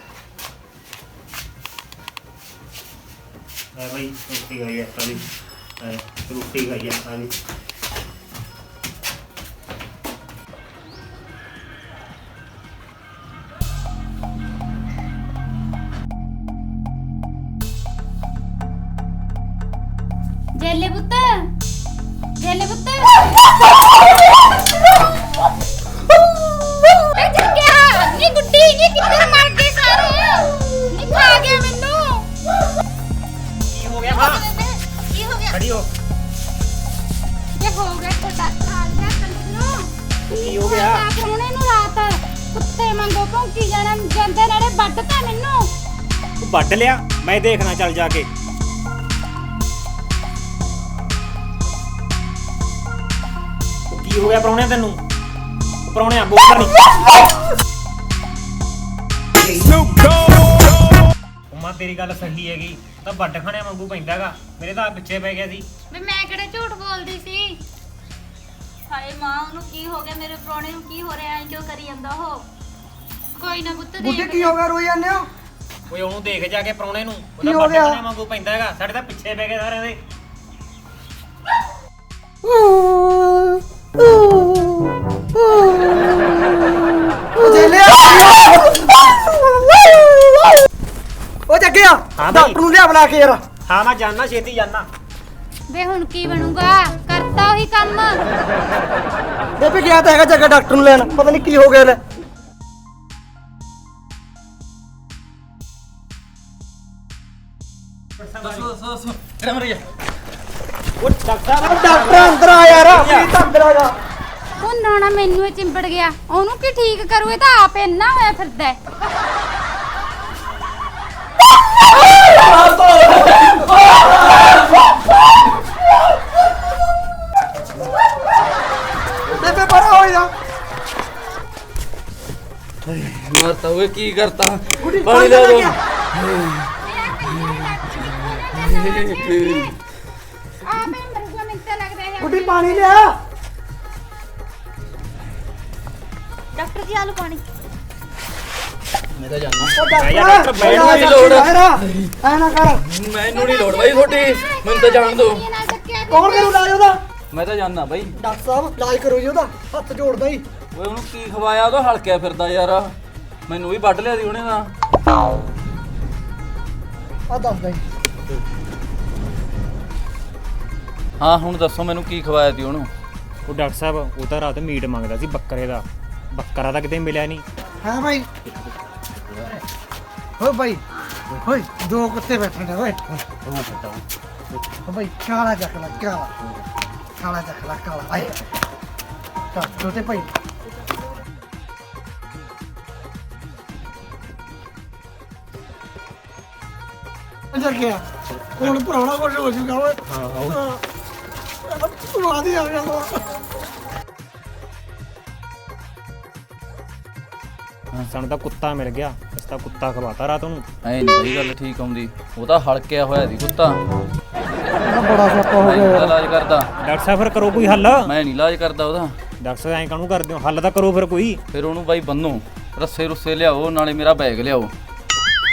ਆ ਭਾਈ ਰੋਟੀ ਖਾਈ ਆ ਸਾਰੀ ਆ ਦੇਖਣਾ ਚੱਲ ਜਾ ਕੇ। ਕੀ ਹੋ ਗਿਆ ਪਰੌਣਿਆ ਤੈਨੂੰ? ਪਰੌਣਿਆ ਬੋਲ ਨਹੀਂ ਉਮਾ ਤੇਰੀ ਗੱਲ ਸਹੀ ਹੈਗੀ। ਤਾਂ ਵੱਡ ਖਾਣਿਆਂ ਵਾਂਗੂ ਪੈਂਦਾਗਾ। ਮੇਰੇ ਤਾਂ ਪਿੱਛੇ ਪੈ ਗਿਆ ਸੀ। ਵੀ ਮੈਂ ਕਿਹੜੇ ਝੂਠ ਬੋਲਦੀ ਸੀ? ਹਾਏ ਮਾਂ ਉਹਨੂੰ ਕੀ ਹੋ ਗਿਆ? ਮੇਰੇ ਪ੍ਰਾਹੁਣੇ ਨੂੰ ਕੀ ਹੋ ਰਿਹਾ? ਐਂ ਕਿਉਂ ਕਰੀ ਜਾਂਦਾ ਉਹ? ਕੋਈ ਨਾ ਪੁੱਤ ਬੁੱਢੇ ਦੇਖ ਕੀ ਹੋ ਗਿਆ? ਰੋਈ ਜਾਂਦੇ ਹੋ? ਓਏ ਉਹਨੂੰ ਦੇਖ ਜਾ ਕੇ ਪਰੌਣੇ ਨੂੰ ਕੀ ਉਹਦਾ ਹੋ ਵੱਡ ਗਿਆ? ਵਾਂਗੂ ਪੈਂਦਾਗਾ ਸਾਡੇ ਤਾਂ ਪਿੱਛੇ ਪੈ ਗਏ ਸਾਰਿਆਂ ਦੇ। ਉਹ ਜੈਲਿਆ ਉਹ ਜੱਗਿਆ ਹਾਂ ਬਈ। ਡਾਕਟਰ ਨੂੰ ਲਿਆ ਬੁਲਾ ਕੇ ਯਾਰ। ਹਾਂ ਮੈਂ ਜਾਣਾ ਛੇਤੀ ਜਾਣਾ ਵੇ ਹੁਣ ਕੀ ਬਣੂਗਾ? ਕਰਤਾ ਉਹੀ ਕੰਮ। ਬੇਬੇ ਗਿਆ ਤਾਂ ਹੈਗਾ ਜੱਗਾ ਡਾਕਟਰ ਨੂੰ ਲੈਣ। ਪਤਾ ਨਹੀਂ ਕੀ ਹੋ ਗਿਆ ਲੈ ਉਹ ਡਾਕਟਰ ਡਾਕਟਰ ਅੰਦਰ ਆ ਯਾਰ ਪਲੀਜ਼ ਅੰਦਰ ਆ ਜਾ ਉਹ ਨਾਣਾ ਮੈਨੂੰ ਹੀ ਚਿੰਬੜ ਗਿਆ। ਉਹਨੂੰ ਕੀ ਠੀਕ ਕਰੂ? ਇਹ ਤਾਂ ਆਪ ਇੰਨਾ ਹੋਇਆ ਫਿਰਦਾ ਹੈ। ਬੇਬੇ ਪਰਾ ਹੋ ਜਾ। ਮਰਤਾ ਓਏ ਕੀ ਕਰਤਾ? ਪਾਣੀ ਲੈ ਦੋ ਗਿਆ। ਆਪੇ ਮਰੂਗਾ ਮੈਨੂੰ ਤਾਂ ਲੱਗਦਾ ਹੈ ਬੁੱਢੀ ਪਾਣੀ ਲਿਆ। ਡਾਕਟਰ ਜੀ ਆਲੂ ਪਾਣੀ। ਮੈਂ ਤਾਂ ਜਾਣਾ। ਉਹ ਯਾਰ ਡਾਕਟਰ ਡਾਕਟਰ ਬੈਠ ਬੈਠ ਨਹੀਂ ਲੋੜ। ਐ ਨਾ ਕਰ। ਮੈਨੂੰ ਨਹੀਂ ਲੋੜ ਬਾਈ ਤੁਹਾਡੀ। ਮੈਨੂੰ ਤਾਂ ਜਾਣ ਦਿਓ। ਨਾਲ ਚੱਕਿਆ ਕੌਣ ਕਰੂ ਇਲਾਜ ਉਹਦਾ? ਮੈਂ ਤਾਂ ਜਾਣਾ ਬਾਈ। ਡਾਕਟਰ ਸਾਹਿਬ ਇਲਾਜ ਕਰੋ ਜੀ ਉਹਦਾ। ਹੱਥ ਜੋੜਦਾ ਹੀ ਓਏ ਉਹਨੂੰ ਕੀ ਖਵਾਇਆ? ਉਹਦਾ ਹਲਕਿਆ ਫਿਰਦਾ ਯਾਰ। ਮੈਨੂੰ ਵੀ ਵੱਢ ਲਿਆ ਦੀ ਉਹਨੇ ਦਾ ਆ ਦੱਸ ਦੇ ਹਾਂ ਹੁਣ ਦੱਸੋ ਮੈਨੂੰ ਕੀ ਖਵਾਇਆ ਤੀ ਉਹਨੂੰ? ਉਹ ਡਾਕਟਰ ਸਾਹਿਬ ਉਹ ਤਾਂ ਰਾਤ ਮੀਟ ਮੰਗਦਾ ਸੀ ਬੱਕਰੇ ਦਾ। ਬੱਕਰਾ ਤਾਂ ਕਿਤੇ ਮਿਲਿਆ ਨਹੀਂ। ਹਾਂ ਭਾਈ। ਹੋ ਭਾਈ ਹੋਏ ਦੋ ਕੁੱਤੇ ਬੈਠੇ ਨੇ ਓਏ। ਹੋ ਭਾਈ ਕਾਲਾ ਲੈ ਕਾਲਾ। ਕਾਲਾ ਲੈ ਕਾਲਾ। ਆਏ। ਤਾਂ ਛੋਟੇ ਭਾਈ। ਗਿਆ ਹੁਣ ਪਰੌਣਾ ਕੁਝ ਹੋ ਜੂਗਾ ਓਏ। ਹਾਂ ਹਾਂ। ਤੂੰ ਆਦੀ ਆ ਗਿਆ। ਸਾਨੂੰ ਤਾਂ ਕੁੱਤਾ ਮਿਲ ਗਿਆ। ਇਸ ਤਾਂ ਕੁੱਤਾ ਖਵਾਤਾ ਰਾਤ ਨੂੰ। ਐ ਨਹੀਂ ਬਈ ਗੱਲ ਠੀਕ ਆਉਂਦੀ। ਉਹ ਤਾਂ ਹਲਕਿਆ ਹੋਇਆ ਸੀ ਕੁੱਤਾ। ਬੜਾ ਸਿਆਪਾ ਹੋ ਗਿਆ ਇਲਾਜ ਕਰਦਾ। ਡਾਕਟਰ ਸਾਹਿਬ ਫਿਰ ਕਰੋ ਕੋਈ ਹੱਲ। ਮੈਂ ਨਹੀਂ ਇਲਾਜ ਕਰਦਾ ਉਹਦਾ। ਡਾਕਟਰ ਸਾਹਿਬ ਐਂ ਕਾਹਨੂੰ ਕਰਦੇ ਹੋ? ਹੱਲ ਤਾਂ ਕਰੋ ਫਿਰ ਕੋਈ। ਫਿਰ ਉਹਨੂੰ ਬਾਈ ਬੰਨੋ। ਰੱਸੇ ਰੁੱਸੇ ਲਿਆਓ ਨਾਲੇ ਮੇਰਾ ਬੈਗ ਲਿਆਓ।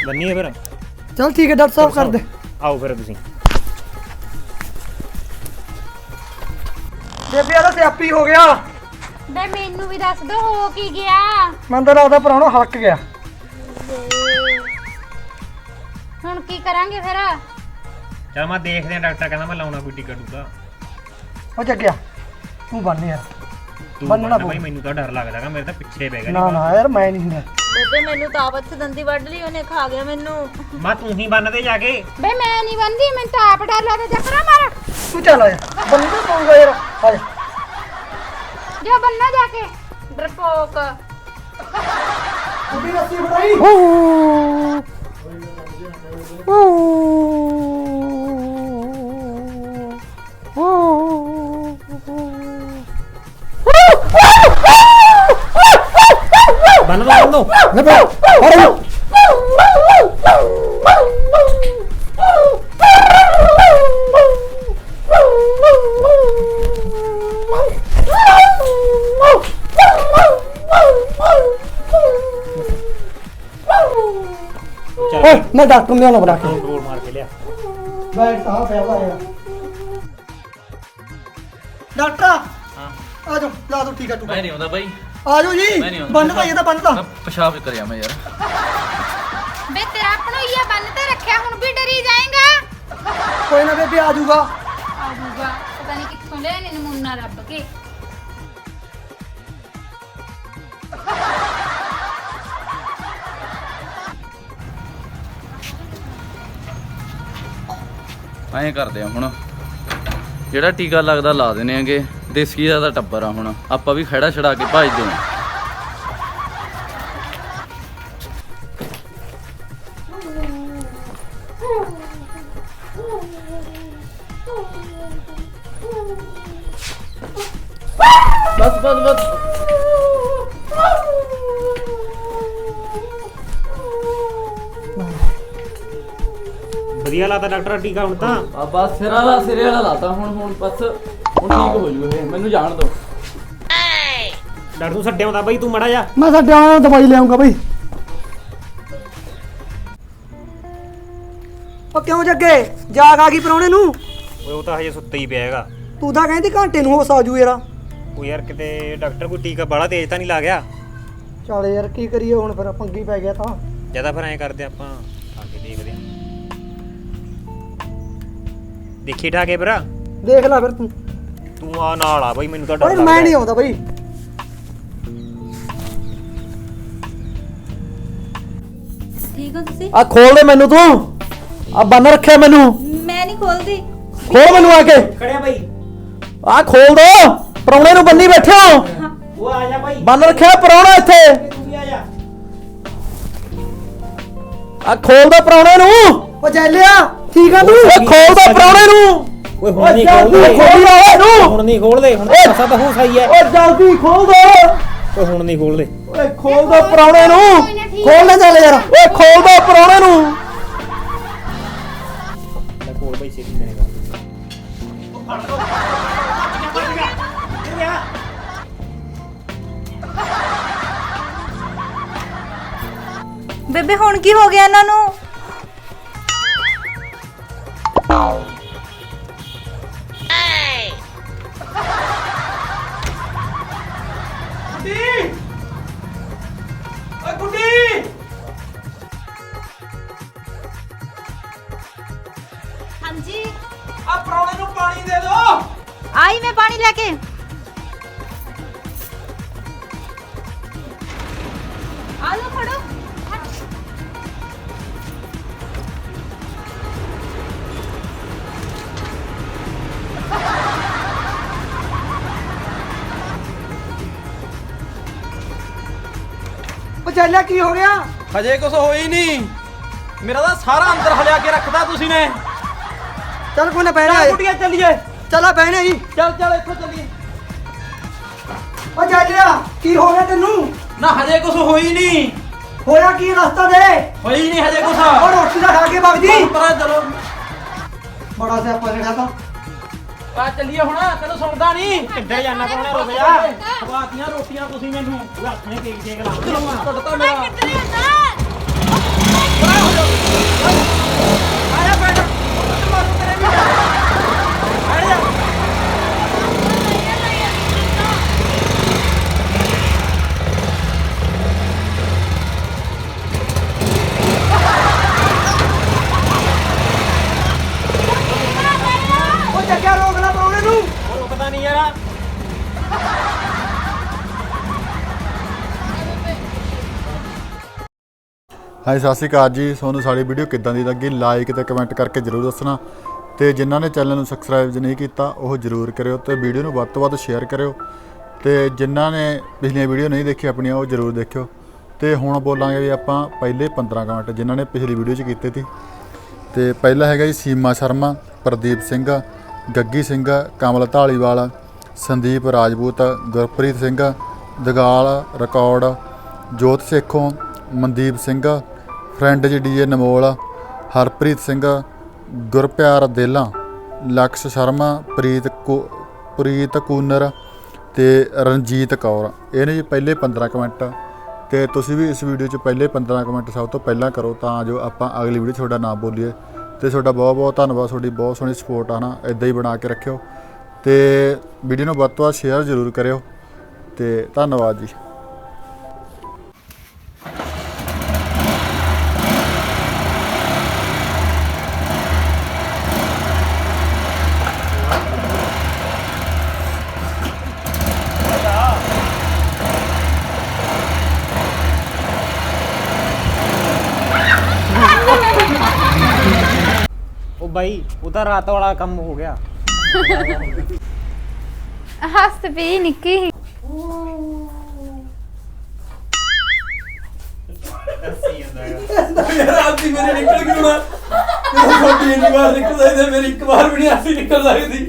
ਬੰਨੀਏ ਫਿਰ। ਚਲ ਠੀਕ ਹੈ ਡਾਕਟਰ ਸਾਹਿਬ ਕਰ ਦੇ ਆਓ ਫਿਰ ਤੁਸੀਂ। ਬੇਬੀ ਇਹਦਾ ਸਿਆਪੀ ਹੋ ਗਿਆ। ਬੇ ਮੈਨੂੰ ਵੀ ਦੱਸ ਦੋ ਹੋ ਕੀ ਗਿਆ? ਮੈਨੂੰ ਤਾਂ ਲੱਗਦਾ ਪਰੌਣਾ ਹਲਕ ਗਿਆ। ਹੁਣ ਕੀ ਕਰਾਂਗੇ ਫਿਰ? ਚਲ ਮੈਂ ਦੇਖਦੇ ਆ ਡਾਕਟਰ ਕਹਿੰਦਾ ਮੈਂ ਲਾਉਣਾ ਕੋਈ ਟਿਕਟ ਟੂਕਾ ਉਹ ਜੱਗਿਆ ਤੂੰ ਬੰਨ ਯਾਰ। ਬੰਨਣਾ ਬੰਨ ਪਊ। ਬਾਈ ਮੈਨੂੰ ਤਾਂ ਡਰ ਲੱਗਦਾਗਾ ਮੇਰੇ ਤਾਂ ਪਿੱਛੇ ਪੈ ਗਿਆ ਨਾ ਨਾ ਯਾਰ ਮੈਂ ਨਹੀਂ ਹੁੰਦਾ। ਬੇਬੇ ਮੈਨੂੰ ਤਾਂ ਆਵਤ ਦੰਦੀ ਵੱਢ ਲਈ ਉਹਨੇ ਖਾ ਗਿਆ ਮੈਨੂੰ। ਮੈਂ ਤੂੰ ਹੀ ਬੰਨ ਦੇ ਜਾ ਕੇ। ਬੇ ਮੈਂ ਨਹੀਂ ਬੰਦੀ ਮੈਨੂੰ ਤਾਂ ਆਪ ਡਰ ਲੱਗਦਾ। ਜਕਰਾ ਮਾਰ। ਤੂੰ ਚੱਲ ਆ ਯਾਰ ਬੰਨਣਾ ਪਊਗਾ ਯਾਰ ਆ ਜਾ। ਜਾ ਬੰਨਾ ਜਾ ਕੇ। ਡਰਪੋਕ। ਉਹਦੀ ਰੱਸੀ ਫੜਾਈ। ਬੰਨ ਮੈਂ ਡਾਕਟਰ ਨੂੰ ਲਿਆਉਣਾ ਬਣਾ ਕੇ। ਗੋਲ ਮਾਰ ਕੇ ਲਿਆ। ਬੈਠ ਤਾਂ ਪਹਿਲਾਂ ਯਾਰ ਡਾਕਟਰ! ਹਾਂ। ਆ ਜਾਓ ਲਾ ਦੋ ਠੀਕ ਆ ਤੂੰ ਮੈਂ ਨਹੀਂ ਆਉਂਦਾ ਬਾਈ। ਆ ਜਾਓ ਜੀ ਨਹੀਂ ਆਉਂਦਾ। ਬੰਨ ਭਾਈ ਇਹਦਾ ਬੰਨ ਤਾਂ ਮੈਂ ਪਿਸ਼ਾਬ ਕਰਿਆ ਮੈਂ ਯਾਰ। ਬੇ ਤੇਰਾ ਆਪਣਾ ਹੀ ਆ ਬੰਨ ਤੇ ਰੱਖਿਆ ਹੁਣ ਵੀ ਡਰੀ ਜਾਏਗਾ। ਕੋਈ ਨਾ ਬੇਬੀ ਆ ਜਾਊਗਾ। ਐਂ ਕਰਦੇ ਆ ਹੁਣ। ਜਿਹੜਾ ਟੀਕਾ ਲੱਗਦਾ ਲਾ ਦੇਣੇ ਆਂਗੇ। ਦੇਸੀ ਦਾ ਤਾਂ ਟੱਬਰ ਆ ਹੁਣ। ਆਪਾਂ ਵੀ ਖੜਾ ਛੜਾ ਕੇ ਭਜਦੇ ਆ। ਡਾਕਟਰ ਟੀਕਾ ਹੁਣ ਤਾਂ। ਆ ਬਸ ਸਿਰ ਵਾਲਾ ਸਿਰੇ ਵਾਲਾ ਲਾਤਾ ਹੁਣ ਹੁਣ ਬਸ ਹੁਣ ਠੀਕ ਹੋ ਜੂ ਇਹ। ਮੈਨੂੰ ਜਾਣ ਦੋ ਡਾਕਟਰ ਤੂੰ ਛੱਡਿਆ ਹੁੰਦਾ ਬਾਈ ਤੂੰ ਮੜਾ ਜਾ ਮੈਂ ਸਾਡੇ ਆਉਣਾ ਦਵਾਈ ਲਿਆਉਂਗਾ ਬਈ। ਉਹ ਕਿਉਂ ਜੱਗੇ? ਜਾਗ ਆ ਗਈ ਪਰੌਣੇ ਨੂੰ? ਓਏ ਉਹ ਤਾਂ ਹਜੇ ਸੁੱਤਾ ਹੀ ਪਿਆ ਹੈਗਾ। ਤੂੰ ਤਾਂ ਕਹਿੰਦੀ ਘੰਟੇ ਨੂੰ ਹੋਸ ਆ ਜੂ ਯਾਰ। ਉਹ ਯਾਰ ਕਿਤੇ ਡਾਕਟਰ ਕੋਈ ਟੀਕਾ ਬੜਾ ਤੇਜ਼ ਤਾਂ ਨਹੀਂ ਲਾ ਗਿਆ? ਚੱਲ ਯਾਰ ਕੀ ਕਰੀਏ ਹੁਣ ਫਿਰ ਪੰਗੀ ਪੈ ਗਿਆ ਤਾਂ। ਜ਼ਿਆਦਾ ਫਿਰ ਐਂ ਕਰਦੇ ਆਪਾਂ। ਦੇਖੀ ਠਾਕੇ ਭਰਾ? ਦੇਖ ਲੈ ਫਿਰ ਤੂੰ। ਤੂੰ ਆ ਨਾਲ ਆ ਬਾਈ ਮੈਨੂੰ ਤਾਂ ਡਰ ਓਏ ਲੱਗਦਾ ਮੈਂ ਨਹੀਂ ਆਉਂਦਾ ਬਈ। ਠੀਕ ਹੋ ਤੁਸੀਂ? ਆ ਖੋਲ ਦੇ ਮੈਨੂੰ ਤੂੰ। ਆ ਬੰਨ ਰੱਖਿਆ ਮੈਨੂੰ। ਮੈਂ ਨਹੀਂ ਖੋਲਦੀ। ਖੋਲ ਮੈਨੂੰ ਆ ਕੇ। ਖੜਿਆ ਬਾਈ। ਆ ਖੋਲ ਦੋ। ਪਰੌਣੇ ਨੂੰ ਬੰਨੀ ਬੈਠੇ ਹੋ। ਉਹ ਆ ਜਾ ਬਾਈ। ਬੰਨ ਰੱਖਿਆ ਪਰੌਣਾ ਇੱਥੇ। ਤੂੰ ਵੀ ਆ ਜਾ। ਆ ਖੋਲ ਦੋ ਪਰੌਣੇ ਨੂੰ। ਉਹ ਜੈਲਿਆ। ਠੀਕ ਆ ਤੂੰ? ਓਏ ਖੋਲ ਦੋ ਪਰੌਣੇ ਨੂੰ। ਓਏ ਹੁਣ ਨਹੀਂ ਖੋਲਦੇ। ਖੋਲ ਦੋ ਇਹਨੂੰ। ਹੁਣ ਨਹੀਂ ਖੋਲਦੇ ਹੁਣ। ਪਾਸਾ ਤਾਂ ਹੋ ਸਹੀ ਹੈ ਓਏ ਜਲਦੀ ਖੋਲ ਦੋ। ਓਏ ਹੁਣ ਨਹੀਂ ਖੋਲਦੇ। ਓਏ ਖੋਲ ਦੋ ਪਰੌਣੇ ਨੂੰ। ਖੋਲ ਲੈ ਚੱਲ ਯਾਰ। ਓਏ ਖੋਲ ਦੋ ਪਰੌਣੇ ਨੂੰ। ਲੈ ਕੋਲ ਬਾਈ ਛੇਤੀ ਮੇਰੇ ਕੋਲ ਬੇਬੇ ਹੁਣ ਕੀ ਹੋ ਗਿਆ ਇਹਨਾਂ ਨੂੰ? ਉਹ ਚੱਲਿਆ ਕੀ ਹੋ ਗਿਆ? ਹਜੇ ਕੁਝ ਹੋਈ ਨਹੀਂ। ਮੇਰਾ ਤਾਂ ਸਾਰਾ ਅੰਦਰ ਹਲਿਆ ਕੇ ਰੱਖਦਾ ਤੁਸੀਂ ਨੇ। ਚੱਲ ਕੋਈ ਨਾ ਬਹਿਣਾ ਕੁੜੀਆਂ ਚੱਲੀਏ। ਚੱਲਾ ਬਹਿਣਾ ਜੀ। ਚੱਲ ਚੱਲ ਇੱਥੋਂ ਚੱਲੀਏ। ਉਹ ਚੱਲਿਆ ਕੀ ਹੋ ਗਿਆ ਤੈਨੂੰ? ਨਾ ਹਜੇ ਕੁਝ ਹੋਈ ਨਹੀਂ। ਹੋਇਆ ਕੀ ਰਸਤਾ ਦੇ? ਹੋਈ ਨਹੀਂ ਹਜੇ ਕੁਝ ਉਹ ਰੋਟੀ ਦਾ ਖਾ ਕੇ ਵਗ ਜੀ। ਪਰਾਂ ਚਲੋ। ਬੜਾ ਸਿਆਪਾ ਜਿਹੜਾ ਤਾਂ। ਆ ਚੱਲੀਏ ਹੁਣ ਤੈਨੂੰ ਸੁਣਦਾ ਨਹੀਂ ਕਿੱਧਰ ਜਾਣਾ ਪਰੌਣੇ ਰੁਕ ਜਾ ਖਵਾਤੀਆਂ ਰੋਟੀਆਂ ਤੁਸੀਂ ਮੈਨੂੰ ਹੱਥ ਨੇ ਕੇਕ ਕੇਕ ਲਾ ਕੱਢਤਾ ਮੇਰਾ ਆਇਆ ਬੈਠ ਤੇਰੇ ਵੀ ਆਇਆ ਜਾ ਉਹ ਚੱਕਿਆ ਰੋਕ ਲੈ ਪਾਉਣੇ ਨੂੰ ਉਹ ਰੁਕਦਾ ਨਹੀਂ ਯਾਰ। ਹਾਂਜੀ, ਸਤਿ ਸ਼੍ਰੀ ਅਕਾਲ ਜੀ। ਤੁਹਾਨੂੰ ਸਾਡੀ ਵੀਡੀਓ ਕਿੱਦਾਂ ਦੀ ਲੱਗੀ? ਲਾਈਕ ਤੇ ਕਮੈਂਟ ਕਰਕੇ ਜਰੂਰ ਦੱਸਣਾ। ਤੇ ਜਿਨ੍ਹਾਂ ਨੇ ਚੈਨਲ ਨੂੰ ਸਬਸਕ੍ਰਾਈਬ ਨਹੀਂ ਕੀਤਾ, ਉਹ ਜਰੂਰ ਕਰਿਓ ਤੇ ਵੀਡੀਓ ਨੂੰ ਵੱਧ ਤੋਂ ਵੱਧ ਸ਼ੇਅਰ ਕਰਿਓ। ਤੇ ਜਿਨ੍ਹਾਂ ਨੇ ਪਿਛਲੀਆਂ ਵੀਡੀਓ ਨਹੀਂ ਦੇਖੀ ਆਪਣੀਆਂ, ਉਹ ਜਰੂਰ ਦੇਖਿਓ। ਤੇ ਹੁਣ ਬੋਲਾਂਗੇ ਵੀ ਆਪਾਂ ਪਹਿਲੇ 15 ਕਮੈਂਟ ਜਿਨ੍ਹਾਂ ਨੇ ਪਿਛਲੀ ਵੀਡੀਓ 'ਚ ਕੀਤੇ ਸੀ ਤੇ ਪਹਿਲਾ ਹੈਗਾ ਜੀ ਸੀਮਾ ਸ਼ਰਮਾ, ਪ੍ਰਦੀਪ ਸਿੰਘ। ਗੱਗੀ ਸਿੰਘ, ਕਮਲ ਢਾਲੀਵਾਲ ਸੰਦੀਪ ਰਾਜਪੂਤ, ਗੁਰਪ੍ਰੀਤ ਸਿੰਘ, ਦਗਾਲ ਰਿਕਾਰਡ, ਜੋਤ ਸੇਖੋਂ, ਮਨਦੀਪ ਸਿੰਘ, ਫਰੈਂਡ ਜੀ ਡੀਏ ਨਮੋਲ, ਹਰਪ੍ਰੀਤ ਸਿੰਘ, ਗੁਰਪਿਆਰ ਦੇਲਾ, ਲਕਸ਼ ਸ਼ਰਮਾ, ਪ੍ਰੀਤ ਕੋ- ਪ੍ਰੀਤ ਕੂਨਰ ਤੇ ਰਣਜੀਤ ਕੌਰ। ਇਹਨੇ ਜੀ ਪਹਿਲੇ 15 ਕਮੈਂਟ ਤੇ ਤੁਸੀਂ ਵੀ ਇਸ ਵੀਡੀਓ 'ਚ ਪਹਿਲੇ 15 ਕਮੈਂਟ ਸਭ ਤੋਂ ਪਹਿਲਾਂ ਕਰੋ ਤਾਂ ਜੋ ਆਪਾਂ ਅਗਲੀ ਵੀਡੀਓ ਤੁਹਾਡਾ ਨਾਮ ਬੋਲੀਏ। ਤੇ ਤੁਹਾਡਾ ਬਹੁਤ ਬਹੁਤ ਧੰਨਵਾਦ, ਤੁਹਾਡੀ ਬਹੁਤ ਸੋਹਣੀ ਸਪੋਰਟ ਆ ਨਾ ਇਦਾਂ ਹੀ ਬਣਾ ਕੇ ਰੱਖਿਓ। ਤੇ ਵੀਡੀਓ ਨੂੰ ਵੱਧ ਤੋਂ ਵੱਧ ਸ਼ੇਅਰ ਜ਼ਰੂਰ ਕਰਿਓ। ਤੇ ਧੰਨਵਾਦ ਜੀ। ਉਹ ਤਾਂ ਰਾਤ ਵਾਲਾ ਕੰਮ ਹੋ ਗਿਆ। ਹੱਸ ਪਈ ਨਿੱਕੀ ਆਪਦੀ ਮੇਰੇ ਨਿਕਲ ਗਈ ਹੁਣ ਜਦੋਂ ਛੋਟੀ ਇੰਨੀ ਵਾਰ ਨਿਕਲ ਸਕਦੀ ਮੇਰੀ ਇੱਕ ਵਾਰ ਵੀ ਨਹੀਂ ਆਸੀ ਨਿਕਲ ਸਕਦੀ